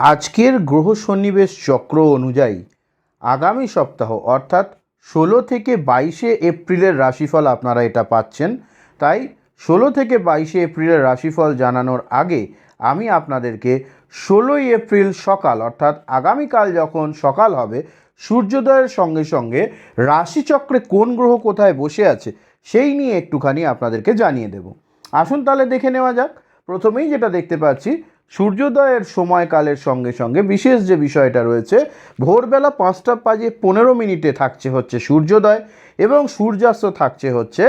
আজকের গ্রহ সন্নিবেশ চক্র অনুযায়ী আগামী সপ্তাহ, অর্থাৎ ষোলো থেকে বাইশে এপ্রিলের রাশিফল আপনারা এটা পাচ্ছেন। তাই ষোলো থেকে বাইশে এপ্রিলের রাশিফল জানানোর আগে আমি আপনাদেরকে ষোলোই এপ্রিল সকাল, অর্থাৎ আগামীকাল যখন সকাল হবে, সূর্যোদয়ের সঙ্গে সঙ্গে রাশিচক্রে কোন গ্রহ কোথায় বসে আছে সেই নিয়ে একটুখানি আপনাদেরকে জানিয়ে দেব। আসুন তাহলে দেখে নেওয়া যাক। প্রথমেই যেটা দেখতে পাচ্ছি সূর্যোদয়ের সময়কালের সঙ্গে সঙ্গে বিশেষ যে বিষয়টা রয়েছে, ভোরবেলা পাঁচটা বাজে পনেরো মিনিটে থাকছে হচ্ছে সূর্যোদয় এবং সূর্যাস্ত থাকছে হচ্ছে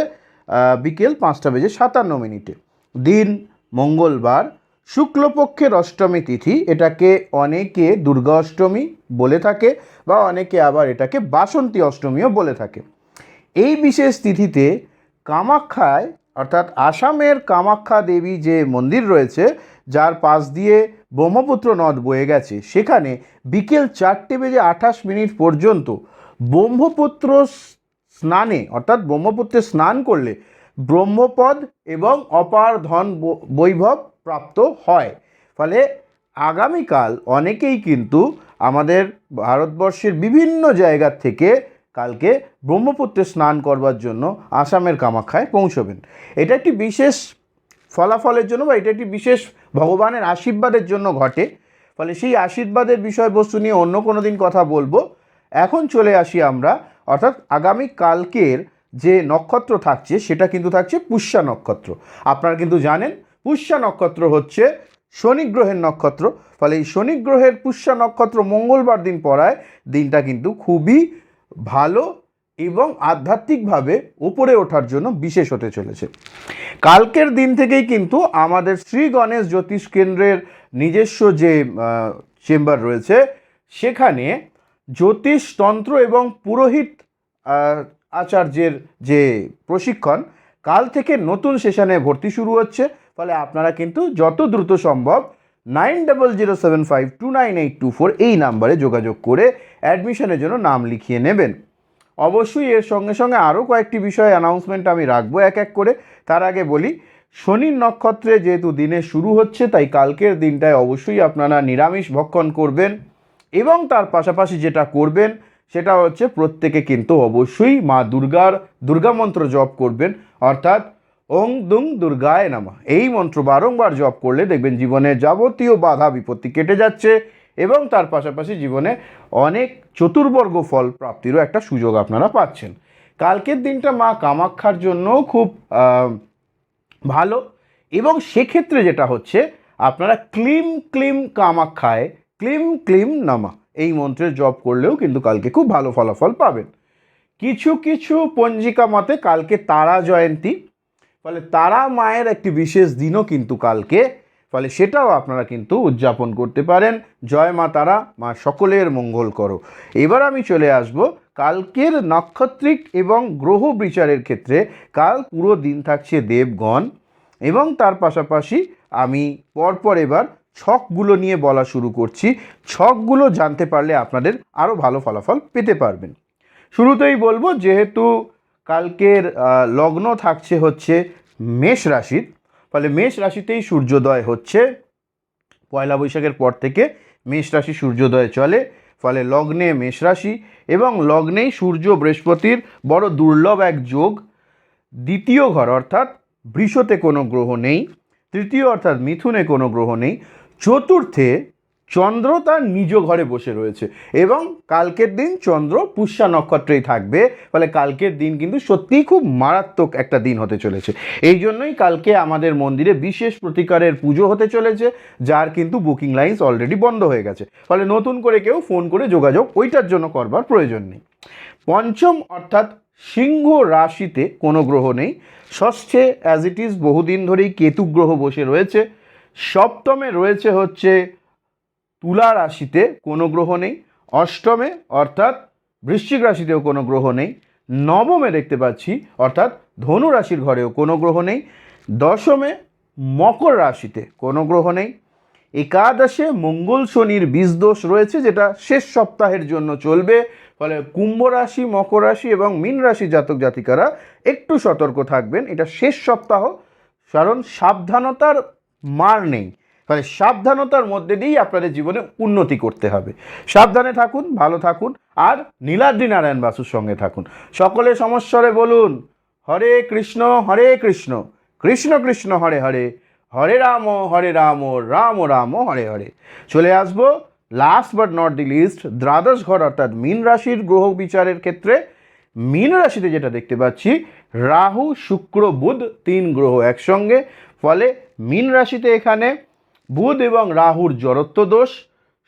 বিকেল পাঁচটা বেজে সাতান্ন মিনিটে। দিন, মঙ্গলবার, শুক্লপক্ষের অষ্টমী তিথি, এটাকে অনেকে দুর্গা অষ্টমী বলে থাকে বা অনেকে আবার এটাকে বাসন্তী অষ্টমীও বলে থাকে। এই বিশেষ তিথিতে কামাখ্যায়, অর্থাৎ আসামের কামাখ্যা দেবী যে মন্দির রয়েছে যার পাশ দিয়ে ব্রহ্মপুত্র নদ বয়ে গেছে। সেখানে বিকেল চারটে বেজে আঠাশ মিনিট পর্যন্ত ব্রহ্মপুত্র স্নানে, অর্থাৎ ব্রহ্মপুত্রে স্নান করলে ব্রহ্মপদ এবং অপার ধন বৈভব প্রাপ্ত হয়। ফলে আগামীকাল অনেকেই কিন্তু আমাদের ভারতবর্ষের বিভিন্ন জায়গার থেকে কালকে ব্রহ্মপুত্রে স্নান করবার জন্য আসামের কামাখ্যায় পৌঁছবেন। এটা একটি বিশেষ ফলাফলের জন্য বা এটা একটি বিশেষ ভগবানের আশীর্বাদের জন্য ঘটে। ফলে সেই আশীর্বাদের বিষয়বস্তু নিয়ে অন্য কোনো দিন কথা বলব। এখন চলে আসি আমরা, অর্থাৎ আগামী কালকের যে নক্ষত্র থাকছে, সেটা কিন্তু থাকছে পুষ্যা নক্ষত্র। আপনারা কিন্তু জানেন, পুষ্যা নক্ষত্র হচ্ছে শনি গ্রহের নক্ষত্র। ফলে এই শনি গ্রহের পুষ্যা নক্ষত্র মঙ্গলবার দিন পড়ায় দিনটা কিন্তু খুবই ভালো এবং আধ্যাত্মিকভাবে উপরে ওঠার জন্য বিশেষ হতে চলেছে। কালকের দিন থেকেই কিন্তু আমাদের শ্রী গণেশ জ্যোতিষ কেন্দ্রের নিজস্ব যে চেম্বার রয়েছে, সেখানে জ্যোতিষতন্ত্র এবং পুরোহিত আচার্যের যে প্রশিক্ষণ, কাল থেকে নতুন সেশনে ভর্তি শুরু হচ্ছে। ফলে আপনারা কিন্তু যত দ্রুত সম্ভব nine double zero seven five two nine eight two four এই নাম্বারে যোগাযোগ করে অ্যাডমিশনের জন্য নাম লিখিয়ে নেবেন। অবশ্যই এর সঙ্গে সঙ্গে আরও কয়েকটি বিষয়ে অ্যানাউন্সমেন্ট আমি রাখব, এক এক করে। তার আগে বলি, শনির নক্ষত্রে যেহেতু দিনে শুরু হচ্ছে, তাই কালকের দিনটায় অবশ্যই আপনারা নিরামিষ ভক্ষণ করবেন এবং তার পাশাপাশি যেটা করবেন, সেটা হচ্ছে প্রত্যেকে কিন্তু অবশ্যই মা দুর্গার দুর্গা মন্ত্র জপ করবেন। অর্থাৎ, ওং দুং দুর্গায় নামা। এই মন্ত্র বারংবার জপ করলে দেখবেন জীবনের যাবতীয় বাধা বিপত্তি কেটে যাচ্ছে। এবং তার পাশাপাশি জীবনে অনেক চতুর্বর্গ ফল প্রাপ্তিরও একটা সুযোগ আপনারা পাচ্ছেন। কালকের দিনটা মা কামাক্ষার জন্য খুব ভালো এবং সেক্ষেত্রে যেটা হচ্ছে, আপনারা ক্লিম ক্লিম কামাক্ষায়, ক্লিম ক্লিম নামা এই মন্ত্রের জপ করলেও কিন্তু কালকে খুব ভালো ফলাফল পাবেন। কিছু কিছু পঞ্জিকা মতে কালকে তারা জয়ন্তী, ফলে তারা মায়ের একটি বিশেষ দিনও কিন্তু কালকে ফলে সেটাও আপনারা কিন্তু উদযাপন করতে পারেন। জয় মা তারা, মা সকলের মঙ্গল করো। এবার আমি চলে আসব কালকের নক্ষত্রিক এবং গ্রহ বিচারের ক্ষেত্রে। কাল পুরো দিন থাকছে দেবগণ এবং তার পাশাপাশি আমি পরপর এবার ছকগুলো নিয়ে বলা শুরু করছি। ছকগুলো জানতে পারলে আপনাদের আরও ভালো ফলাফল পেতে পারবেন। শুরুতেই বলব, যেহেতু কালকের লগ্ন থাকছে হচ্ছে মেষ রাশির ফলে মেষ রাশিতেই সূর্যোদয় হচ্ছে। পয়লা বৈশাখের পর থেকে মেষ রাশি সূর্যোদয় চলে, ফলে লগ্নে মেষ রাশি এবং লগ্নেই সূর্য বৃহস্পতির বড় দুর্লভ এক যোগ। দ্বিতীয় ঘর অর্থাৎ বৃষতে কোনো গ্রহ নেই, তৃতীয় অর্থাৎ মিথুনে কোনো গ্রহ নেই, চতুর্থে চন্দ্র তার নিজ ঘরে বসে রয়েছে এবং কালকের দিন চন্দ্র পুষ্যা নক্ষত্রেই থাকবে। ফলে কালকের দিন কিন্তু সত্যিই খুব মারাত্মক একটা দিন হতে চলেছে। এই জন্যই কালকে আমাদের মন্দিরে বিশেষ প্রতিকারের পুজো হতে চলেছে, যার কিন্তু বুকিং লাইন্স অলরেডি বন্ধ হয়ে গেছে। ফলে নতুন করে কেউ ফোন করে যোগাযোগ ওইটার জন্য করবার প্রয়োজন নেই। পঞ্চম অর্থাৎ সিংহ রাশিতে কোনো গ্রহ নেই। ষষ্ঠে অ্যাজ ইট ইজ বহুদিন ধরেই কেতু গ্রহ বসে রয়েছে। সপ্তমে রয়েছে হচ্ছে তুলা রাশিতে কোনো গ্রহ নেই। অষ্টমে অর্থাৎ বৃশ্চিক রাশিতেও কোনো গ্রহ নেই। নবমে দেখতে পাচ্ছি, অর্থাৎ ধনু রাশির ঘরেও কোনো গ্রহ নেই। দশমে মকর রাশিতে কোনো গ্রহ নেই। একাদশে মঙ্গল শনির বীজদোষ রয়েছে, যেটা শেষ সপ্তাহের জন্য চলবে। ফলে কুম্ভ রাশি, মকর রাশি এবং মীন রাশি জাতক জাতিকারা একটু সতর্ক থাকবেন। এটা শেষ সপ্তাহ, কারণ সাবধানতার মার নেই। ফলে সাবধানতার মধ্যে দিয়েই আপনাদের জীবনে উন্নতি করতে হবে। সাবধানে থাকুন, ভালো থাকুন, আর নীলাদ্রি নারায়ণ বাসুর সঙ্গে থাকুন। সকলে সমস্বরে বলুন, হরে কৃষ্ণ হরে কৃষ্ণ কৃষ্ণ কৃষ্ণ, হরে হরে হরে রাম হরে রাম রাম রাম, হরে হরে। চলে আসব last but not the least দ্বাদশ ঘর অর্থাৎ মীন রাশির গ্রহ বিচারের ক্ষেত্রে। মীন রাশিতে যেটা দেখতে পাচ্ছি, রাহু, শুক্র, বুধ তিন গ্রহ একসঙ্গে। ফলে মীন রাশিতে এখানে বুধ এবং রাহুর জড়ত্ব দোষ,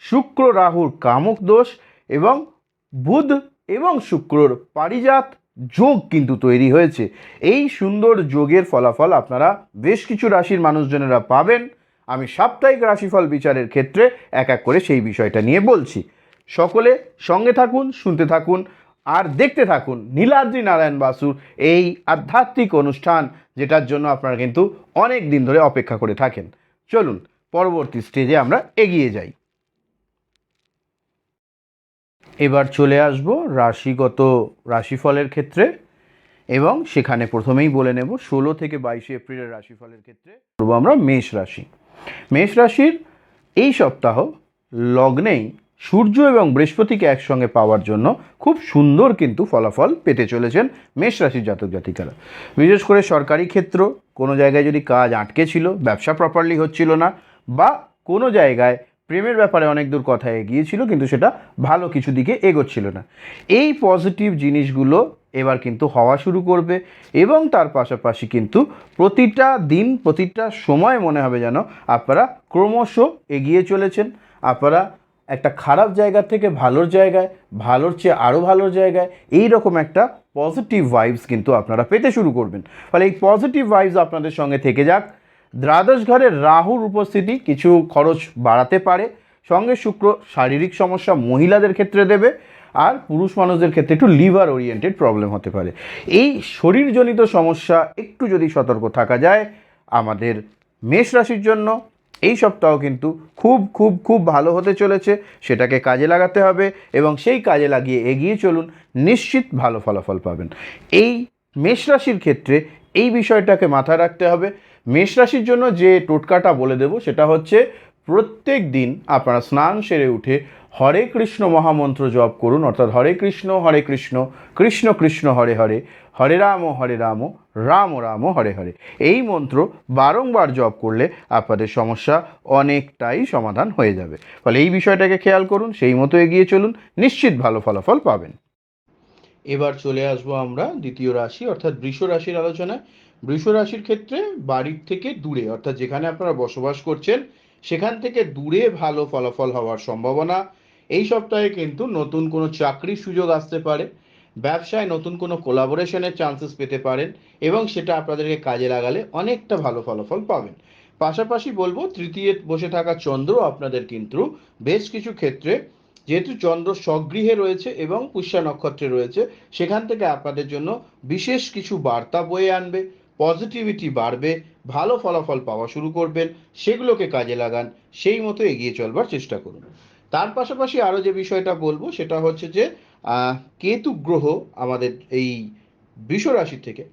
শুক্র রাহুর কামক দোষ এবং বুধ এবং শুক্রর পারিজাত যোগ কিন্তু তৈরি হয়েছে। এই সুন্দর যোগের ফলাফল আপনারা বেশ কিছু রাশির মানুষজনেরা পাবেন। আমি সাপ্তাহিক রাশিফল বিচারের ক্ষেত্রে এক এক করে সেই বিষয়টা নিয়ে বলছি। সকলে সঙ্গে থাকুন, শুনতে থাকুন আর দেখতে থাকুন নীলাদ্রি নারায়ণ বাসুর এই আধ্যাত্মিক অনুষ্ঠান যেটার জন্য আপনারা কিন্তু অনেক দিন ধরে অপেক্ষা করে থাকেন। চলুন পরবর্তী স্টেজে আমরা এগিয়ে যাই। এবার চলে আসব রাশিগত রাশিফলের ক্ষেত্রে এবং সেখানে প্রথমেই বলে নেব ষোলো থেকে বাইশে এপ্রিলের রাশিফলের ক্ষেত্রে করব আমরা মেষ রাশি। মেষ রাশির এই সপ্তাহ লগ্নেই সূর্য এবং বৃহস্পতিকে একসঙ্গে পাওয়ার জন্য খুব সুন্দর কিন্তু ফলাফল পেতে চলেছেন মেষ রাশির জাতক জাতিকারা। বিশেষ করে সরকারি ক্ষেত্র, কোনো জায়গায় যদি কাজ আটকে ছিল, ব্যবসা প্রপারলি হচ্ছিল না বা কোনো জায়গায় প্রেমের ব্যাপারে অনেক দূর কথা এগিয়েছিল, কিন্তু সেটা ভালো কিছু দিকে এগোচ্ছিল না। এই পজিটিভ জিনিসগুলো এবার কিন্তু হওয়া শুরু করবে এবং তার পাশাপাশি কিন্তু প্রতিটা দিন, প্রতিটা সময় মনে হবে যেন আপনারা ক্রমশ এগিয়ে চলেছেন। আপনারা একটা খারাপ জায়গা থেকে ভালোর জায়গায়, ভালোর চেয়ে আরও ভালোর জায়গায় এই রকম একটা পজিটিভ ভাইবস কিন্তু আপনারা পেতে শুরু করবেন। ফলে এই পজিটিভ ভাইবস আপনাদের সঙ্গে থেকে যাক। দ্বাদশ ঘরে রাহুর উপস্থিতি কিছু খরচ বাড়াতে পারে। সঙ্গে শুক্র শারীরিক সমস্যা মহিলাদের ক্ষেত্রে দেবে আর পুরুষ মানুষদের ক্ষেত্রে একটু লিভার ওরিয়েন্টেড প্রবলেম হতে পারে। এই শরীরজনিত সমস্যা একটু যদি সতর্ক থাকা যায় আমাদের মেষ রাশির জন্য এই সপ্তাহ কিন্তু খুব খুব খুব ভালো হতে চলেছে। সেটাকে কাজে লাগাতে হবে এবং সেই কাজে লাগিয়ে এগিয়ে চলুন। নিশ্চিত ভালো ফলাফল পাবেন। এই মেষ রাশির ক্ষেত্রে এই বিষয়টাকে মাথায় রাখতে হবে। মেষ রাশির জন্য যে টোটকাটা বলে দেব, সেটা হচ্ছে প্রত্যেক দিন আপনারা স্নান সেরে উঠে হরে কৃষ্ণ মহামন্ত্র জপ করুন, অর্থাৎ হরে কৃষ্ণ হরে কৃষ্ণ কৃষ্ণ কৃষ্ণ, হরে হরে হরে রাম হরে রাম রাম রাম, হরে হরে। এই মন্ত্র বারংবার জপ করলে আপনাদের সমস্যা অনেকটাই সমাধান হয়ে যাবে। ফলে এই বিষয়টাকে খেয়াল করুন, সেই মতো এগিয়ে চলুন, নিশ্চিত ভালো ফলাফল পাবেন। এবার চলে আসব আমরা দ্বিতীয় রাশি, অর্থাৎ বৃষ রাশির আলোচনায়। বৃষ রাশির ক্ষেত্রে বাড়ির থেকে দূরে, অর্থাৎ যেখানে আপনারা বসবাস করছেন, সেখান থেকে দূরে ভালো ফলাফল হওয়ার সম্ভাবনা। এই সপ্তাহে কিন্তু নতুন কোনো চাকরির সুযোগ আসতে পারে, ব্যবসায় নতুন কোনো কোলাবোরেশনের চান্সেস পেতে পারেন, এবং সেটা আপনাদেরকে কাজে লাগালে অনেকটা ভালো ফলাফল পাবেন। পাশাপাশি বলব, তৃতীয় বসে থাকা চন্দ্র আপনাদের কিন্তু বেশ কিছু ক্ষেত্রে, যেহেতু চন্দ্র স্বগৃহে রয়েছে এবং পুষ্যা নক্ষত্রে রয়েছে, সেখান থেকে আপনাদের জন্য বিশেষ কিছু বার্তা বয়ে আনবে। পজিটিভিটি বাড়বে, ভালো ফলাফল পাওয়া শুরু করবেন, সেগুলোকে কাজে লাগান, সেই মতো এগিয়ে চলবার চেষ্টা করুন। তার পাশাপাশি আরও যে বিষয়টা বলব, সেটা হচ্ছে যে কেতু গ্রহ আমাদের এই বৃষ রাশি থেকে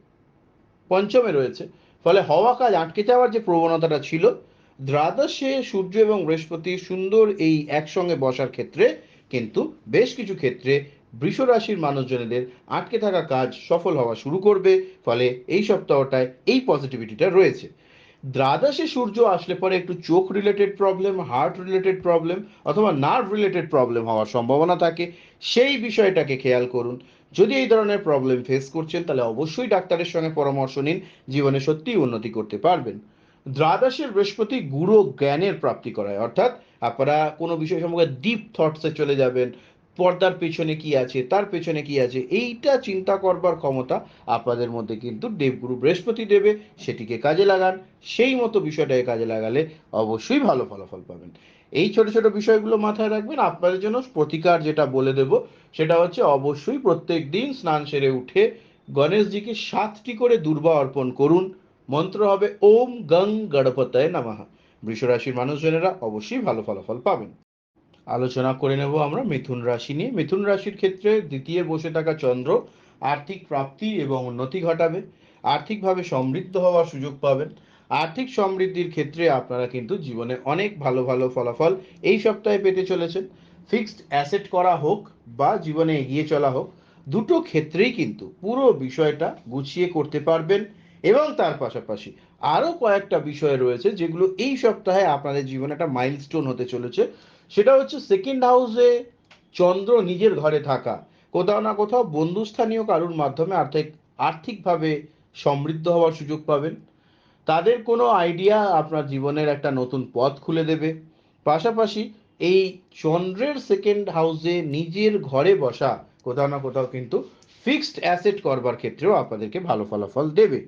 পঞ্চমে রয়েছে। ফলে হওয়া কাজ আটকে যাওয়ার যে প্রবণতাটা ছিল, দ্বাদশে সূর্য এবং বৃহস্পতি সুন্দর এই একসঙ্গে বসার ক্ষেত্রে কিন্তু বেশ কিছু ক্ষেত্রে বৃষ রাশির মানুষজনেদের আটকে থাকা কাজ সফল হওয়া শুরু করবে, ফলে এই সপ্তাহটায় এই পজিটিভিটিটা রয়েছে। দ্বাদশে সূর্য আসলে পরে একটু চোখ related problem heart related problem অথবা নার্ভ রিলেটেড প্রবলেম হওয়ার সম্ভাবনা থাকে। সেই বিষয়টাকে খেয়াল করুন। যদি এই ধরনের প্রবলেম ফেস করছেন, তাহলে অবশ্যই ডাক্তারের সঙ্গে পরামর্শ নিন, জীবনে সত্যিই উন্নতি করতে পারবেন। দ্বাদশের বৃহস্পতি গুরু জ্ঞানের প্রাপ্তি করায়, অর্থাৎ আপনারা কোনো বিষয় সম্পর্কে ডিপ থটসে চলে যাবেন পর্দার পেছনে কি আছে, তার পেছনে কি আছে, এইটা চিন্তা করবার ক্ষমতা আপনাদের মধ্যে কিন্তু দেবগুরু বৃহস্পতি দেবে, সেটিকে কাজে লাগান, সেই মতো বিষয়টাকে কাজে লাগালে অবশ্যই ভালো ফলাফল পাবেন। এই ছোট ছোট বিষয়গুলো মাথায় রাখবেন, আপনাদের জন্য প্রতিকার যেটা বলে দেব, সেটা হচ্ছে অবশ্যই প্রত্যেক দিন স্নান সেরে উঠে গণেশজিকে সাতটি করে দুর্বা অর্পণ করুন, মন্ত্র হবে ওম গং গণপতয় নামাহা বৃষরাশির মানুষজনেরা অবশ্যই ভালো ফলাফল পাবেন। আলোচনা করে নেব আমরা মিথুন রাশি নিয়ে। মিথুন রাশির ক্ষেত্রে দ্বিতীয় বসে থাকা চন্দ্র আর্থিক প্রাপ্তি এবং উন্নতি ঘটাবে, আর্থিকভাবে সমৃদ্ধ হওয়ার সুযোগ পাবেন আর্থিক সমৃদ্ধির ক্ষেত্রে আপনারা কিন্তু জীবনে অনেক ভালো ভালো ফলাফল এই সপ্তাহে পেতে চলেছেন। ফিক্সড অ্যাসেট করা হোক বা জীবনে এগিয়ে চলা হোক, দুটো ক্ষেত্রেই কিন্তু পুরো বিষয়টা গুছিয়ে করতে পারবেন এবং তার পাশাপাশি আরও কয়েকটা বিষয় রয়েছে যেগুলো এই সপ্তাহে আপনাদের জীবনে একটা মাইলস্টোন হতে চলেছে। সেটা হচ্ছে সেকেন্ড হাউসে চন্দ্র নিজের ঘরে থাকা। কোথাও না কোথাও বন্ধুস্থানীয় কারুর মাধ্যমে আর্থিক, আর্থিকভাবে সমৃদ্ধ হওয়ার সুযোগ পাবেন। তাদের কোনো আইডিয়া আপনার জীবনের একটা নতুন পথ খুলে দেবে। পাশাপাশি এই চন্দ্রের সেকেন্ড হাউসে নিজের ঘরে বসা কোথাও না কোথাও কিন্তু ফিক্সড অ্যাসেট করবার ক্ষেত্রেও আপনাদেরকে ভালো ফলাফল দেবে।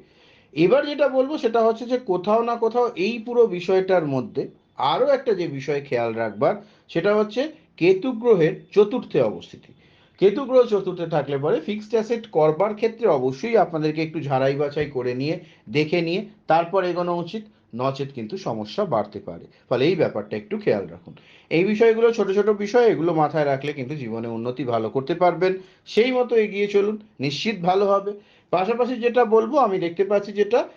এবার যেটা বলব সেটা হচ্ছে যে কোথাও না কোথাও এই পুরো বিষয়টার মধ্যে আরও একটা যে বিষয় খেয়াল রাখবার, সেটা হচ্ছে কেতু গ্রহের চতুর্থে অবস্থিতি। কেতু গ্রহ চতুর্থে থাকলে পরে ফিক্সড অ্যাসেট করবার ক্ষেত্রে অবশ্যই আপনাদেরকে একটু ঝাড়াই বাছাই করে নিয়ে, দেখে নিয়ে, তারপর এগোনো উচিত। নচেত কিন্তু সমস্যা বাড়তে পারে। ফলে এই ব্যাপারটা একটু খেয়াল রাখুন। এই বিষয়গুলো, ছোট ছোট বিষয়, এগুলো মাথায় রাখলে কিন্তু জীবনে উন্নতি ভালো করতে পারবেন। সেই মতো এগিয়ে চলুন, নিশ্চিত ভালো হবে। পাশাপাশি যেটা বলব, আমি দেখতে পাচ্ছি যেটা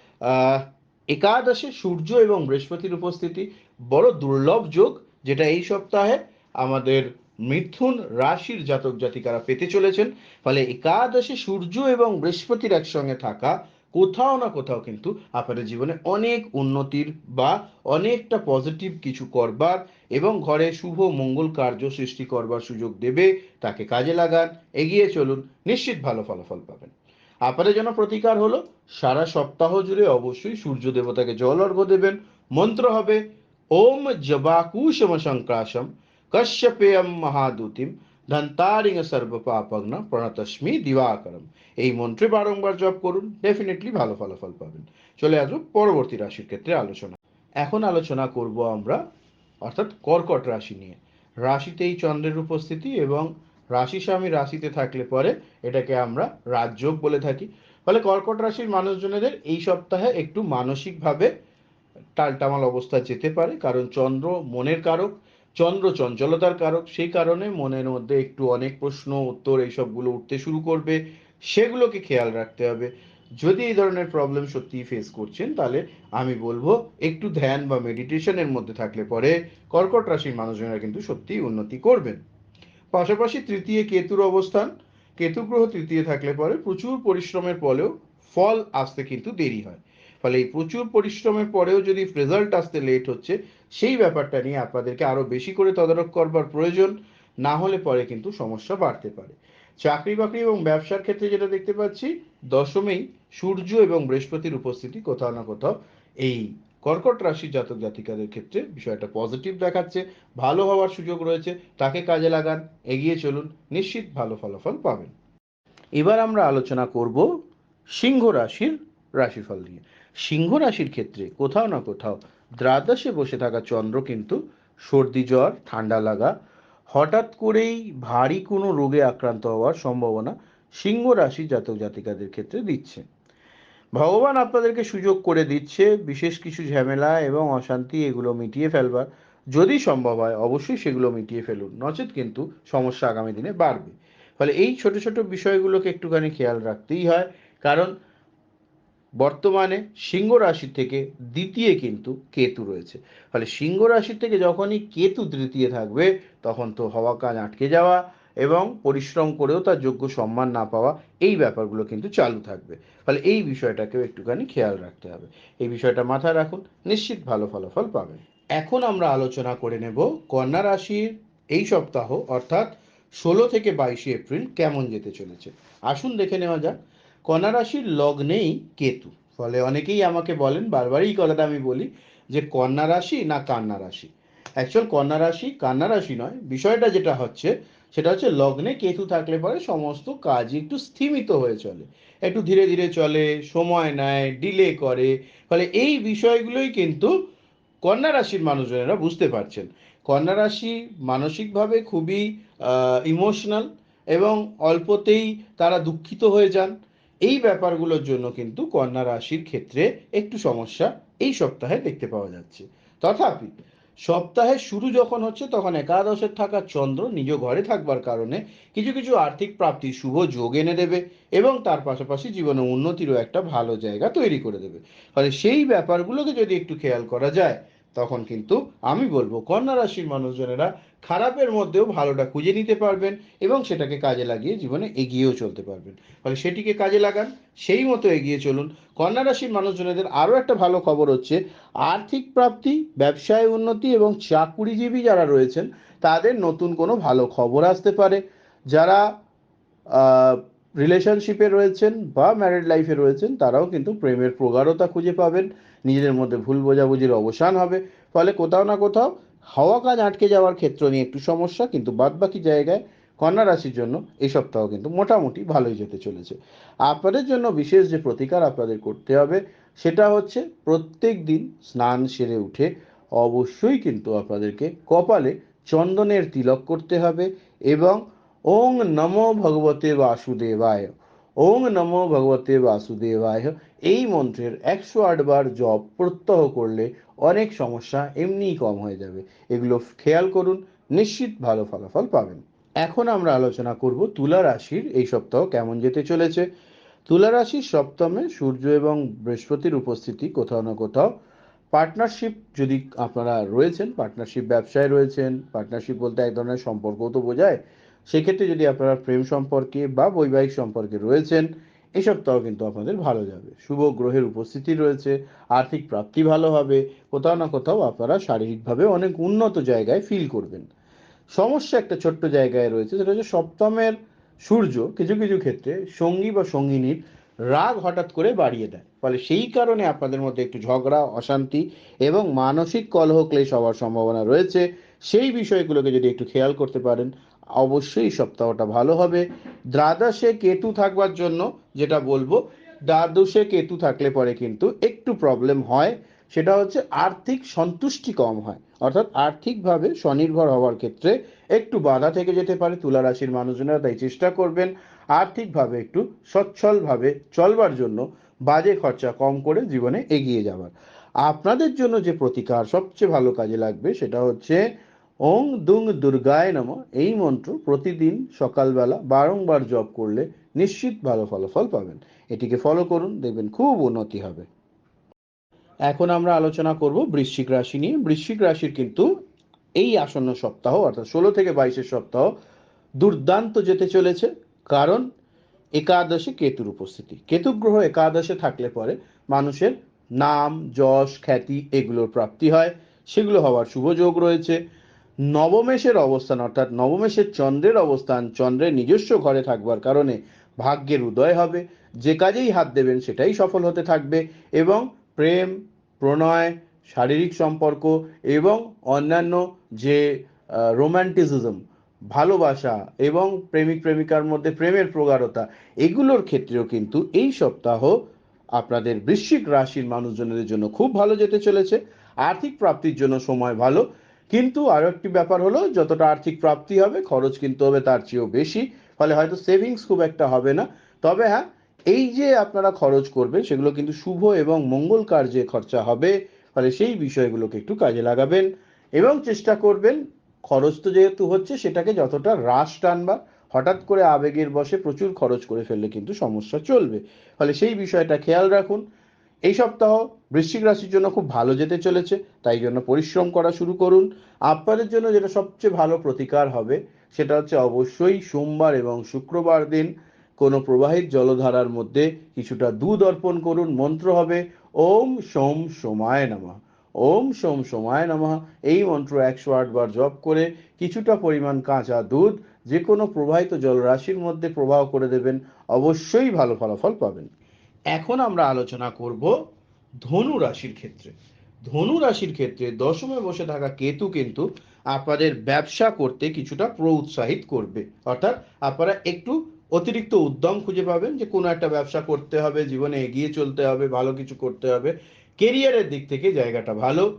একাদশে সূর্য এবং বৃহস্পতির উপস্থিতি। বড় দুর্লভ যোগ যেটা এই সপ্তাহে আমাদের মিথুন রাশির জাতক জাতিকারা পেতে চলেছেন। ফলে একাদশে সূর্য এবং বৃহস্পতির একসঙ্গে থাকা কোথাও না কোথাও কিন্তু আপনাদের জীবনে অনেক উন্নতির বা অনেকটা পজিটিভ কিছু করবার এবং ঘরে শুভ মঙ্গল কার্য সৃষ্টি করবার সুযোগ দেবে, তাকে কাজে লাগান, এগিয়ে চলুন, নিশ্চিত ভালো ফলাফল পাবেন। আপনাদের জন্য প্রতিকার হলো, সারা সপ্তাহ জুড়ে অবশ্যই সূর্য দেবতাকে জল অর্ঘ্য দেবেন, মন্ত্র হবে ওম জবাকুশম সংক্রাশম কশ্যপেয়ম মহাদুতিম ধন্তারিং সর্বপাপগ্ন প্রণতস্মি দিবাকরম এই মন্ত্রে বারংবার জপ করুন ডেফিনেটলি ভালো ফলাফল পাবেন। চলে আসব পরবর্তী রাশির ক্ষেত্রে আলোচনা। এখন আলোচনা করব আমরা, অর্থাৎ কর্কট রাশি নিয়ে। রাশিতেই চন্দ্রের উপস্থিতি এবং রাশি স্বামী রাশিতে থাকলে পরে এটাকে আমরা রাজযোগ বলে থাকি। ফলে কর্কট রাশির মানুষজনেদের এই সপ্তাহে একটু মানসিকভাবে টালটামাল অবস্থা যেতে পারে, কারণ চন্দ্র মনের কারক, চন্দ্র চঞ্চলতার কারক, সেই কারণে মনের মধ্যে একটু অনেক প্রশ্ন, উত্তর এইসবগুলো উঠতে শুরু করবে, সেগুলোকে খেয়াল রাখতে হবে। যদি এই ধরনের প্রবলেম সত্যিই ফেস করছেন, তাহলে আমি বলব একটু ধ্যান বা মেডিটেশনের মধ্যে থাকলে পরে কর্কট রাশির মানুষজনেরা কিন্তু সত্যিই উন্নতি করবেন। পাশাপাশি তৃতীয় কেতুর অবস্থান, কেতু গ্রহ তৃতীয় থাকলে পরে প্রচুর পরিশ্রমের পরেও ফল আসতে কিন্তু দেরি হয়। ফলে এই প্রচুর পরিশ্রমের পরেও যদি রেজাল্ট আসতে লেট হচ্ছে, সেই ব্যাপারটা নিয়ে আপনাদেরকে আরও বেশি করে তদারক করবার প্রয়োজন, না হলে পরে কিন্তু সমস্যা বাড়তে পারে। চাকরি বাকরি এবং ব্যবসার ক্ষেত্রে যেটা দেখতে পাচ্ছি, দশমেই সূর্য এবং বৃহস্পতির উপস্থিতি কোথাও না কোথাও এই কর্কট রাশি জাতক জাতিকাদের ক্ষেত্রে বিষয়টা পজিটিভ দেখাচ্ছে, ভালো হওয়ার সুযোগ রয়েছে, তাকে কাজে লাগান, এগিয়ে চলুন, নিশ্চিত ভালো ফলাফল পাবেন। এবার আমরা আলোচনা করব সিংহ রাশির রাশিফল নিয়ে। সিংহ রাশির ক্ষেত্রে কোথাও না কোথাও দ্বাদশে বসে থাকা চন্দ্র কিন্তু সর্দি জ্বর, ঠান্ডা লাগা, হঠাৎ করেই ভারী কোনো রোগে আক্রান্ত হওয়ার সম্ভাবনা সিংহ রাশি জাতক জাতিকাদের ক্ষেত্রে দিচ্ছে। ভগবান আপনাদেরকে সুযোগ করে দিচ্ছে বিশেষ কিছু ঝামেলা এবং অশান্তি এগুলো মিটিয়ে ফেলবার। যদি সম্ভব হয় অবশ্যই সেগুলো মিটিয়ে ফেলুন, নচেত কিন্তু সমস্যা আগামী দিনে বাড়বে। ফলে এই ছোট ছোট বিষয়গুলোকে একটুখানি খেয়াল রাখতেই হয়। কারণ বর্তমানে সিংহ রাশি থেকে দ্বিতীয় কিন্তু কেতু রয়েছে। ফলে সিংহ রাশি থেকে যখনই কেতু তৃতীয় থাকবে, তখন তো হওয়া কাজ আটকে যাওয়া এবং পরিশ্রম করেও তার যোগ্য সম্মান না পাওয়া এই ব্যাপারগুলো কিন্তু চালু থাকবে। ফলে এই বিষয়টাকেও একটুখানি খেয়াল রাখতে হবে। এই বিষয়টা মাথায় রাখুন, নিশ্চিত ভালো ফলাফল পাবেন। এখন আমরা আলোচনা করে নেব কন্যা রাশির এই সপ্তাহ অর্থাৎ ষোলো থেকে বাইশে এপ্রিল কেমন যেতে চলেছে। আসুন দেখে নেওয়া যাক। কন্যা রাশির লগ্নেই কেতু। ফলে অনেকেই আমাকে বলেন, বারবারই কথাটা আমি বলি, যে কন্যা রাশি না কান্না রাশি। অ্যাকচুয়াল কন্যা রাশি কান্না রাশি নয়। বিষয়টা যেটা হচ্ছে, সেটা হচ্ছে লগ্নে কেতু থাকলে পরে সমস্ত কাজ একটু স্থিমিত হয়ে চলে। একটু ধীরে ধীরে চলে, সময় নেয় ডিলে করে। ফলে এই বিষয়গুলোই কিন্তু কন্যা রাশির মানুষজনেরা বুঝতে পারছেন। কন্যা রাশি মানসিকভাবে খুবই ইমোশনাল এবং অল্পতেই তারা দুঃখিত হয়ে যান। এই ব্যাপারগুলোর জন্য কিন্তু কন্যা রাশির ক্ষেত্রে একটু সমস্যা এই সপ্তাহে দেখতে পাওয়া যাচ্ছে। তথাপি সপ্তাহের শুরু যখন হচ্ছে তখন একাদশের থাকা চন্দ্র নিজ ঘরে থাকবার কারণে কিছু কিছু আর্থিক প্রাপ্তি শুভ যোগ এনে দেবে এবং তার পাশাপাশি জীবনে উন্নতিরও একটা ভালো জায়গা তৈরি করে দেবে। ফলে সেই ব্যাপারগুলোকে যদি একটু খেয়াল করা যায়, তখন কিন্তু আমি বলব কন্যা রাশির মানুষজনেরা খারাপের মধ্যেও ভালোটা খুঁজে নিতে পারবেন এবং সেটাকে কাজে লাগিয়ে জীবনে এগিয়েও চলতে পারবেন। ফলে সেটিকে কাজে লাগান, সেই মতো এগিয়ে চলুন। কন্যা রাশির মানুষজনেদের আরও একটা ভালো খবর হচ্ছে, আর্থিক প্রাপ্তি, ব্যবসায় উন্নতি এবং চাকুরিজীবী যারা রয়েছেন, তাদের নতুন কোনো ভালো খবর আসতে পারে। যারা রিলেশনশিপে রয়েছেন বা ম্যারিড লাইফে রয়েছেন, তারাও কিন্তু প্রেমের প্রগাঢ়তা খুঁজে পাবেন। নিজেদের মধ্যে ভুল বোঝাবুঝির অবসান হবে। ফলে কোথাও না কোথাও হাওয়া কাজ আটকে যাওয়ার ক্ষেত্র নিয়ে একটু সমস্যা, কিন্তু বাদবাকি জায়গায় কন্যা রাশির জন্য এই সপ্তাহ কিন্তু মোটামুটি ভালোই যেতে চলেছে। আপনাদের জন্য বিশেষ যে প্রতিকার আপনাদের করতে হবে, সেটা হচ্ছে প্রত্যেক দিন স্নান সেরে উঠে অবশ্যই কিন্তু আপনাদেরকে কপালে চন্দনের তিলক করতে হবে এবং ওং নমো ভগবতে বাসুদেবায়, ওং নমো ভগবতে বাসুদেবায় এই মন্ত্রের একশো আটবার জপ প্রত্যহ করলে অনেক সমস্যা এমনিই কম হয়ে যাবে। এগুলো খেয়াল করুন, নিশ্চিত ভালো ফলাফল পাবেন। এখন আমরা আলোচনা করব তুলা রাশির এই সপ্তাহ কেমন যেতে চলেছে। তুলা রাশির সপ্তমে সূর্য এবং বৃহস্পতির উপস্থিতি কোথাও না কোথাও। পার্টনারশিপ যদি আপনারা রয়েছেন, পার্টনারশিপ ব্যবসায় রয়েছেন, পার্টনারশিপ বলতে এক ধরনের সম্পর্কও তো বোঝায়। সেক্ষেত্রে যদি আপনারা প্রেম সম্পর্কে বা বৈবাহিক সম্পর্কে রয়েছেন এই সপ্তাহ কিন্তু আপনাদের ভালো যাবে। শুভ গ্রহের উপস্থিতি রয়েছে, আর্থিক প্রাপ্তি ভালো হবে, কোথাও না কোথাও আপনারা শারীরিকভাবে অনেক উন্নত জায়গায় ফিল করবেন। সমস্যা একটা ছোট্ট জায়গায় রয়েছে, সেটা হচ্ছে সপ্তমের সূর্য কিছু কিছু ক্ষেত্রে সঙ্গী বা সঙ্গিনীর রাগ হঠাৎ করে বাড়িয়ে দেয়। ফলে সেই কারণে আপনাদের মধ্যে একটু ঝগড়া, অশান্তি এবং মানসিক কলহ ক্লেশ হওয়ার সম্ভাবনা রয়েছে। সেই বিষয়গুলোকে যদি একটু খেয়াল করতে পারেন অবশ্যই সপ্তাহটা ভালো হবে। দ্বাদশে কেতু থাকবার জন্য যেটা বলব, দ্বাদশে কেতু থাকলে পরে কিন্তু একটু প্রবলেম হয়। সেটা হচ্ছে আর্থিক সন্তুষ্টি কম হয়। অর্থাৎ আর্থিকভাবে স্বনির্ভর হওয়ার ক্ষেত্রে একটু বাধা থেকে যেতে পারে, তুলা রাশির মানুষজনেরা তাই চেষ্টা করবেন আর্থিকভাবে একটু সচ্ছলভাবে চলবার জন্য বাজে খরচা কম করে জীবনে এগিয়ে যাবার আপনাদের জন্য যে প্রতিকার সবচেয়ে ভালো কাজে লাগবে সেটা হচ্ছে ওং দুং দুর্গায় নম। এই মন্ত্র প্রতিদিন সকালবেলা বারংবার জপ করলে নিশ্চিত ভালো ফলাফল পাবেন। এটিকে ফলো করুন, দেখবেন খুব উন্নতি হবে। এখন আমরা আলোচনা করব বৃশ্চিক রাশি নিয়ে। বৃশ্চিক রাশির কিন্তু এই আসন্ন সপ্তাহ, অর্থাৎ ষোলো থেকে বাইশের সপ্তাহ, দুর্দান্ত যেতে চলেছে। কারণ একাদশে কেতুর উপস্থিতি। কেতু গ্রহ একাদশে থাকলে পরে মানুষের নাম, যশ, খ্যাতি এগুলোর প্রাপ্তি হয়। সেগুলো হওয়ার শুভ যোগ রয়েছে। নবমেশের অবস্থান, অর্থাৎ নবমেশের চন্দ্রের অবস্থান, চন্দ্রের নিজস্ব ঘরে থাকবার কারণে ভাগ্যের উদয় হবে। যে কাজেই হাত দেবেন সেটাই সফল হতে থাকবে এবং প্রেম, প্রণয়, শারীরিক সম্পর্ক এবং অন্যান্য যে রোম্যান্টিসিজম, ভালোবাসা এবং প্রেমিক প্রেমিকার মধ্যে প্রেমের প্রগাঢ়তা, এগুলোর ক্ষেত্রেও কিন্তু এই সপ্তাহ আপনাদের বৃশ্চিক রাশির মানুষজনের জন্য খুব ভালো যেতে চলেছে। আর্থিক প্রাপ্তির জন্য সময় ভালো। কিন্তু আরও একটি ব্যাপার হলো, যতটা আর্থিক প্রাপ্তি হবে, খরচ কিন্তু হবে তার চেয়েও বেশি, ফলে হয়তো সেভিংস খুব একটা হবে না। তবে হ্যাঁ এই যে আপনারা খরচ করবেন, সেগুলো কিন্তু শুভ এবং মঙ্গল কার্যে খরচা হবে, ফলে সেই বিষয়গুলোকে একটু কাজে লাগাবেন এবং চেষ্টা করবেন, খরচ তো যেহেতু হচ্ছে, সেটাকে যতটা হ্রাস টানবার, হঠাৎ করে আবেগের বসে প্রচুর খরচ করে ফেললে কিন্তু সমস্যা চলবে। ফলে সেই বিষয়টা খেয়াল রাখুন। এই সপ্তাহ বৃশ্চিক রাশির জন্য খুব ভালো যেতে চলেছে, তাই জন্য পরিশ্রম করা শুরু করুন। আপনাদের জন্য যেটা সবচেয়ে ভালো প্রতিকার হবে, সেটা হচ্ছে অবশ্যই সোমবার এবং শুক্রবার দিন কোনো প্রবাহিত জলধারার মধ্যে কিছুটা দুধ অর্পণ করুন, মন্ত্র হবে, ওম সোম সোমায় নমঃ। ওম সোম সোমায় নমঃ। এই মন্ত্র একশো আটবার জপ করে কিছুটা পরিমাণ কাঁচা দুধ যে কোনো প্রবাহিত জলরাশির মধ্যে প্রবাহ করে দেবেন, অবশ্যই ভালো ফলাফল পাবেন। এখন আমরা আলোচনা করব ধনু রাশির ক্ষেত্রে। ধনু রাশির ক্ষেত্রে দশমে বসে থাকা কেতু কিন্তু আপনাদের ব্যবসা করতে কিছুটা প্রোৎসাহিত করবে। অর্থাৎ আপনারা একটু অতিরিক্ত উদ্যম খুঁজে পাবেন যে কোনো একটা ব্যবসা করতে হবে, জীবনে এগিয়ে চলতে হবে, ভালো কিছু করতে হবে। কেরিয়ারের দিক থেকে জায়গাটা ভালো।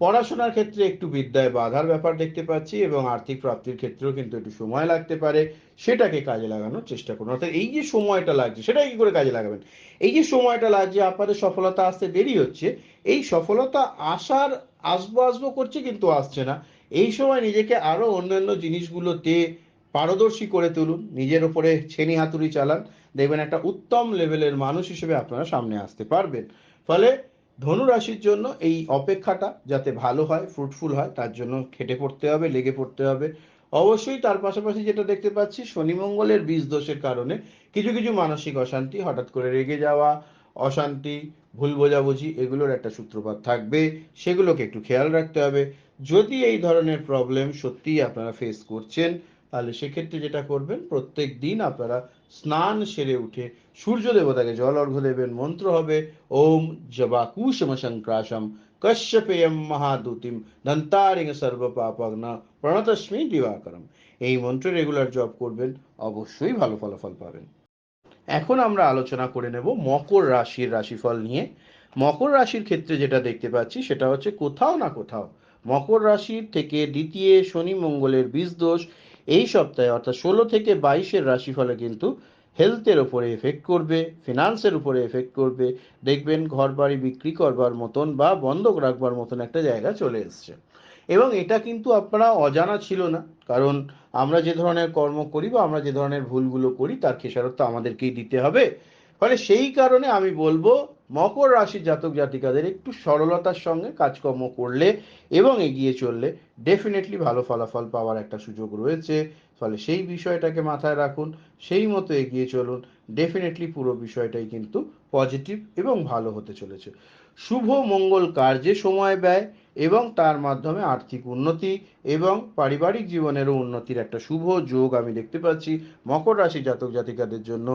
পড়াশোনার ক্ষেত্রে একটু বিদ্যায় বাধার ব্যাপার দেখতে পাচ্ছি এবং আর্থিক প্রাপ্তির ক্ষেত্রেও কিন্তু একটু সময় লাগতে পারে। সেটাকে কাজে লাগানোর চেষ্টা করুন। অর্থাৎ এই যে সময়টা লাগছে, সেটা কি করে কাজে লাগাবেন? এই যে সময়টা লাগছে, আপনাদের সফলতা আসতে দেরি হচ্ছে। এই সফলতা আসার আসব আসব করছে কিন্তু আসছে না। এই সময় নিজেকে আরও অন্যান্য জিনিসগুলোতে পারদর্শী করে তুলুন। নিজের ওপরে ছেনি হাতুড়ি চালান। দেখবেন একটা উত্তম লেভেলের মানুষ হিসেবে আপনারা সামনে আসতে পারবেন। ফলে ধনু রাশির জন্য এই অপেক্ষাটা যাতে ভালো হয় ফ্রুটফুল হয়, তার জন্য খেটে পড়তে হবে, লেগে পড়তে হবে। অবশ্যই তার পাশাপাশি যেটা দেখতে পাচ্ছি, শনি মঙ্গলের বীজ দোষের কারণে কিছু কিছু মানসিক অশান্তি, হঠাৎ করে রেগে যাওয়া, অশান্তি, ভুল বোঝাবুঝি, এগুলোর একটা সূত্রপাত থাকবে। সেগুলোকে একটু খেয়াল রাখতে হবে। যদি এই ধরনের প্রবলেম সত্যিই আপনারা ফেস করছেন, তাহলে সেক্ষেত্রে যেটা করবেন, প্রত্যেক দিন আপনারা স্নান সেরে উঠে সূর্য দেবতাকে জল, অর্ঘ্য দেবেন, মন্ত্র হবে, ওম জবাকুশম সংক্রাশম কশ্যপেয়ম মহাদুতিম দন্তারিং সর্ব পাপগ্ন প্রণতস্মি দিবাকরম। এই মন্ত্র রেগুলার জপ করবেন, অবশ্যই ভালো ফলাফল পাবেন। এখন আমরা আলোচনা করে নেব মকর রাশির রাশিফল নিয়ে। মকর রাশির ক্ষেত্রে যেটা দেখতে পাচ্ছি সেটা হচ্ছে কোথাও না কোথাও মকর রাশির থেকে দ্বিতীয় শনি মঙ্গলের বীজ দোষ। এই সপ্তাহে অর্থাৎ ষোলো থেকে বাইশের রাশিফলে কিন্তু হেলথের উপরে এফেক্ট করবে ফিনান্সের উপরে এফেক্ট করবে। দেখবেন ঘর বাড়ি বিক্রি করবার মতন বা বন্ধক রাখবার মতন একটা জায়গা চলে এসছে। এবং এটা কিন্তু আপনারা অজানা ছিল না। কারণ আমরা যে ধরনের কর্ম করি বা আমরা যে ধরনের ভুলগুলো করি, তার খেসারত তো আমাদেরকেই দিতে হবে। ফলে সেই কারণে আমি বলব, মকর রাশির জাতক জাতিকাদের একটু সরলতার সঙ্গে কাজকর্ম করলে এবং এগিয়ে চললে ডেফিনেটলি ভালো ফলাফল পাওয়ার একটা সুযোগ রয়েছে। ফলে সেই বিষয়টাকে মাথায় রাখুন, সেই মতো এগিয়ে চলুন। ডেফিনেটলি পুরো বিষয়টাই কিন্তু পজিটিভ এবং ভালো হতে চলেছে। শুভ মঙ্গল কার্যে সময় ব্যয় এবং তার মাধ্যমে আর্থিক উন্নতি এবং পারিবারিক জীবনেরও উন্নতির একটা শুভ যোগ আমি দেখতে পাচ্ছি মকর রাশি জাতক জাতিকাদের জন্য।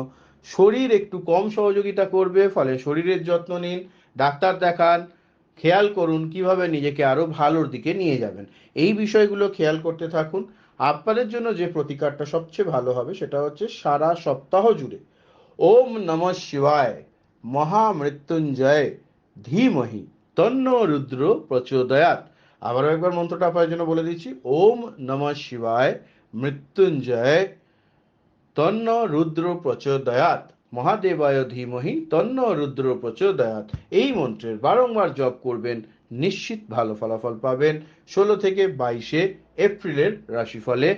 শরীর একটু কম সহযোগিতা করবে, ফলে শরীরের যত্ন নিন, ডাক্তার দেখান, খেয়াল করুন কীভাবে নিজেকে আরও ভালোর দিকে নিয়ে যাবেন। এই বিষয়গুলো খেয়াল করতে থাকুন। আপনাদের জন্য যে প্রতিকারটা সবচেয়ে ভালো হবে সেটা হচ্ছে সারা সপ্তাহ জুড়ে। ওম নম শিবায়, মহামৃত্যুঞ্জয়, ধীমহি, তন্ন রুদ্র প্রচোদয়াত আবারও একবার মন্ত্রটা আপনার জন্য বলে দিচ্ছি। ওম নম শিবায়, মৃত্যুঞ্জয়, তন্ন রুদ্র প্রচোদয়াত মহাদেবায় ধীমহি, তন্ন রুদ্র প্রচোদয়াত এই মন্ত্রের বারংবার জপ করবেন, নিশ্চিত ভালো ফলাফল পাবেন। ষোলো থেকে বাইশে এপ্রিলের রাশিফলে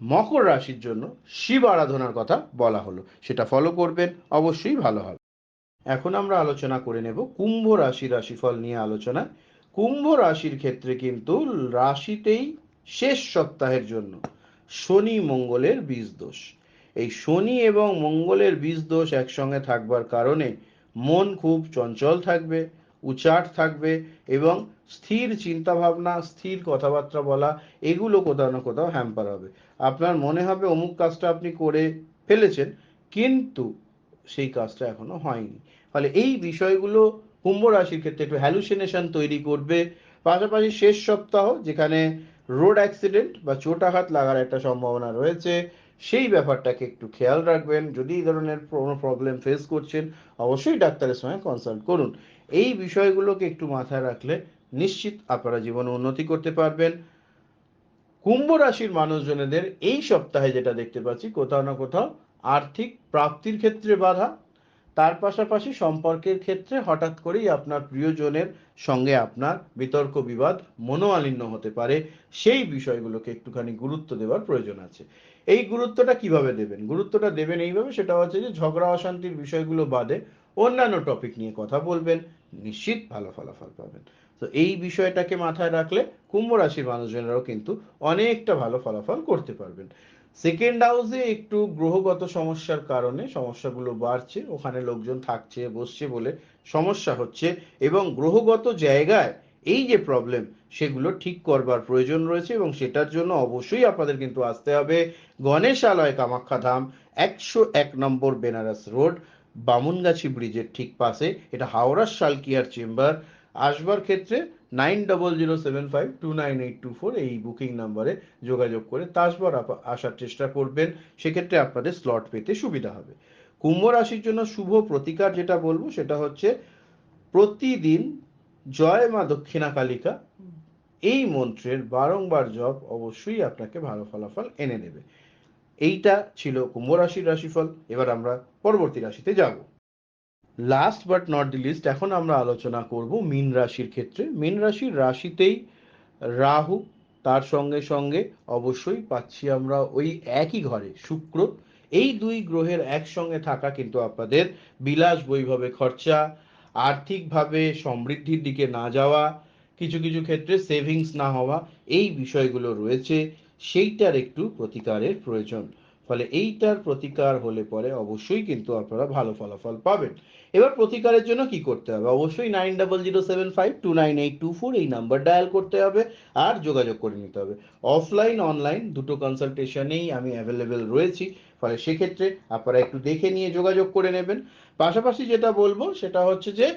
মকর রাশির জন্য শিব আরাধনার কথা বলা হলো। সেটা ফলো করবেন, অবশ্যই ভালো হবে। এখন আমরা আলোচনা করে নেব কুম্ভ রাশি রাশিফল নিয়ে আলোচনা কুম্ভ রাশির ক্ষেত্রে কিন্তু রাশিতেই শেষ সপ্তাহের জন্য শনি মঙ্গলের বীজ দোষ। এই শনি এবং মঙ্গলের বীজ দোষ একসঙ্গে থাকবার কারণে মন খুব চঞ্চল থাকবে। উচাট থাকবে এবং স্থির চিন্তা ভাবনা স্থির কথাবার্তা বলা, এগুলো কোথাও না কোথাও হ্যাম্পার হবে। আপনার মনে হবে অমুক কাজটা আপনি করে ফেলেছেন, কিন্তু সেই কাজটা এখনও হয়নি। ফলে এই বিষয়গুলো কুম্ভ রাশির ক্ষেত্রে একটু হ্যালুসিনেশন তৈরি করবে। পাশাপাশি শেষ সপ্তাহ, যেখানে রোড অ্যাক্সিডেন্ট বা চোটাঘাত লাগার একটা সম্ভাবনা রয়েছে, সেই ব্যাপারটাকে একটু খেয়াল রাখবেন। যদি এই ধরনের কোনো প্রবলেম ফেস করছেন, অবশ্যই ডাক্তারের সঙ্গে কনসাল্ট করুন। এই বিষয়গুলোকে একটু মাথায় রাখলে নিশ্চিত আপনারা জীবনে উন্নতি করতে পারবেন। কুম্ভ রাশির মানুষজনেদের এই সপ্তাহে যেটা দেখতে পাচ্ছি, কোথাও না কোথাও আর্থিক প্রাপ্তির ক্ষেত্রে বাধা। তার পাশাপাশি সম্পর্কের ক্ষেত্রে হঠাৎ করেই আপনার প্রিয়জনের সঙ্গে আপনার বিতর্ক, বিবাদ মনোমালিন্য হতে পারে। সেই বিষয়গুলোকে একটুখানি গুরুত্ব দেওয়ার প্রয়োজন আছে। এই গুরুত্বটা কীভাবে দেবেন? গুরুত্বটা দেবেন এইভাবে, সেটা হচ্ছে যে ঝগড়া, অশান্তির বিষয়গুলো বাদে অন্যান্য টপিক নিয়ে কথা বলবেন, নিশ্চিত ভালো ফলাফল পাবেন। তো এই বিষয়টাকে মাথায় রাখলে কুম্ভ রাশির মানুষজনেরাও কিন্তু অনেকটা ভালো ফলাফল করতে পারবেন। সেকেন্ড হাউসে একটু গ্রহগত সমস্যার কারণে সমস্যাগুলো বাড়ছে, ওখানে লোকজন থাকছে, বসছে বলে সমস্যা হচ্ছে এবং গ্রহগত জায়গায় এই যে প্রবলেম সেগুলো ঠিক করবার প্রয়োজন রয়েছে এবং সেটার জন্য অবশ্যই আপনাদের কিন্তু আসতে হবে গণেশালয় কামাখ্যা ধাম, একশো এক নম্বর বেনারস রোড। বামুনগাছি ব্রিজের ঠিক পাশে, এটা হাওড়ার শালকিয়ার চেম্বার। আসবার ক্ষেত্রে nine double zero seven five two nine eight two four এই বুকিং নাম্বারে যোগাযোগ করে তাসবার আসার চেষ্টা করবেন। সেক্ষেত্রে আপনাদের স্লট পেতে সুবিধা হবে। কুম্ভ রাশির জন্য শুভ প্রতিকার যেটা বলব সেটা হচ্ছে প্রতিদিন জয় মা দক্ষিণা কালিকা এই মন্ত্রের বারংবার জপ অবশ্যই আপনাকে ভালো ফলাফল এনে দেবে। এইটা ছিল কুম্ভ রাশির রাশিফল। এবার আমরা পরবর্তী রাশিতে যাব। Last but not the least এখন আমরা আলোচনা করব মীন রাশির ক্ষেত্রে। মীন রাশির রাশিতেই রাহু, তার সঙ্গে সঙ্গে অবশ্যই পাচ্ছি আমরা ওই একই ঘরে, শুক্র। এই দুই গ্রহের একসঙ্গে থাকা কিন্তু আপনাদের বিলাস বৈভবে খরচা, আর্থিকভাবে সমৃদ্ধির দিকে না যাওয়া, কিছু কিছু ক্ষেত্রে সেভিংস না হওয়া, এই বিষয়গুলো রয়েছে। সেইটার একটু প্রতিকারের প্রয়োজন। ফলে এইটার প্রতিকার হলে পরে অবশ্যই কিন্তু আপনারা ভালো ফলাফল পাবেন। এবার প্রতিকারের জন্য কি করতে হবে? অবশ্যই nine double zero seven five two nine eight two four এই নাম্বার ডায়াল করতে হবে আর যোগাযোগ করে নিতে হবে। অফলাইন, অনলাইন দুটো কনসালটেশনেই আমি অ্যাভেলেবেল রয়েছি। ফলে সেক্ষেত্রে আপনারা একটু দেখে নিয়ে যোগাযোগ করে নেবেন। পাশাপাশি যেটা বলব সেটা হচ্ছে যে,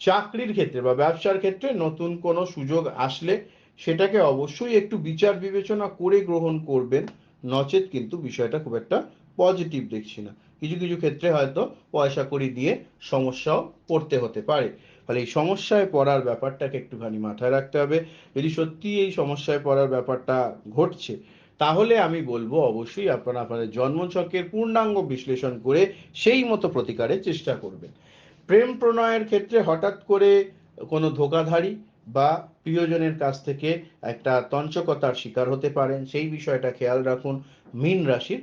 চাকরির ক্ষেত্রে বা ব্যবসার ক্ষেত্রে নতুন কোনো সুযোগ আসলে সেটাকে অবশ্যই একটু বিচার বিবেচনা করে গ্রহণ করবেন। নচেত কিন্তু বিষয়টা খুব একটা পজিটিভ দেখছি না। কিছু কিছু ক্ষেত্রে হয়তো পয়সা কড়ি দিয়ে সমস্যাও পড়তে হতে পারে। ফলে এই সমস্যায় পড়ার ব্যাপারটাকে একটুখানি মাথায় রাখতে হবে। যদি সত্যি এই সমস্যায় পড়ার ব্যাপারটা ঘটছে, তাহলে আমি বলব অবশ্যই আপনারা আপনাদের জন্মছকের পূর্ণাঙ্গ বিশ্লেষণ করে সেই মতো প্রতিকারের চেষ্টা করবেন। প্রেম প্রণয়ের ক্ষেত্রে হঠাৎ করে কোনো ধোকাধারী বা প্রিয়জনের কাছ থেকে একটা তঞ্চকতার শিকার হতে পারেন। সেই বিষয়টা খেয়াল রাখুন মীন রাশির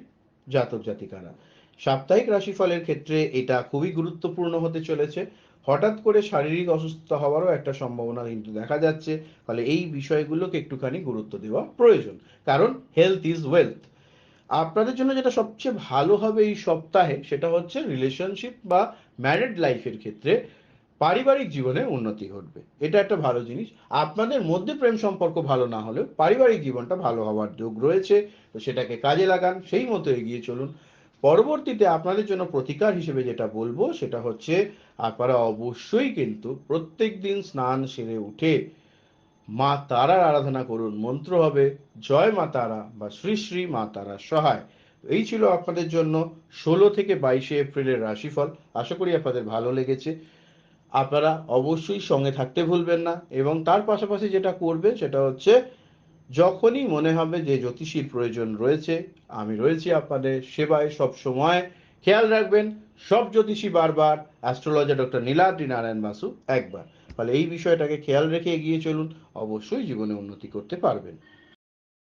জাতক জাতিকারা। সাপ্তাহিক রাশিফলের ক্ষেত্রে এটা খুবই গুরুত্বপূর্ণ হতে চলেছে। হঠাৎ করে শারীরিক অসুস্থতা হওয়ারও একটা সম্ভাবনা কিন্তু দেখা যাচ্ছে। ফলে এই বিষয়গুলোকে একটুখানি গুরুত্ব দেওয়া প্রয়োজন। কারণ হেলথ ইজ ওয়েলথ আপনাদের জন্য যেটা সবচেয়ে ভালো হবে এই সপ্তাহে সেটা হচ্ছে রিলেশনশিপ বা ম্যারিড লাইফের ক্ষেত্রে পারিবারিক জীবনে উন্নতি ঘটবে। এটা একটা ভালো জিনিস। আপনাদের মধ্যে প্রেম সম্পর্ক ভালো না হলেও পারিবারিক জীবনটা ভালো হওয়ার যোগ রয়েছে। তো সেটাকে কাজে লাগান, সেই মতো এগিয়ে চলুন। পরবর্তীতে আপনাদের জন্য প্রতিকার হিসেবে যেটা বলব, সেটা হচ্ছে আপনারা অবশ্যই কিন্তু প্রত্যেক দিন স্নান সেরে উঠে মা তারার আরাধনা করুন। মন্ত্র হবে, জয় মা তারা বা শ্রী শ্রী মা তারা সহায় এই ছিল আপনাদের জন্য ষোলো থেকে বাইশে এপ্রিলের রাশিফল। আশা করি আপনাদের ভালো লেগেছে। আপনারা অবশ্যই সঙ্গে থাকতে ভুলবেন না এবং তার পাশাপাশি যেটা করবে সেটা হচ্ছে, যখনই মনে হবে যে জ্যোতিষীর প্রয়োজন রয়েছে, আমি রয়েছি আপনাদের সেবায় সব সময়। খেয়াল রাখবেন, সব জ্যোতিষী বারবার অ্যাস্ট্রোলজার ডক্টর নীলাদ্রি নারায়ণ বাসু একবার। ফলে এই বিষয়টাকে খেয়াল রেখে এগিয়ে চলুন, অবশ্যই জীবনে উন্নতি করতে পারবেন।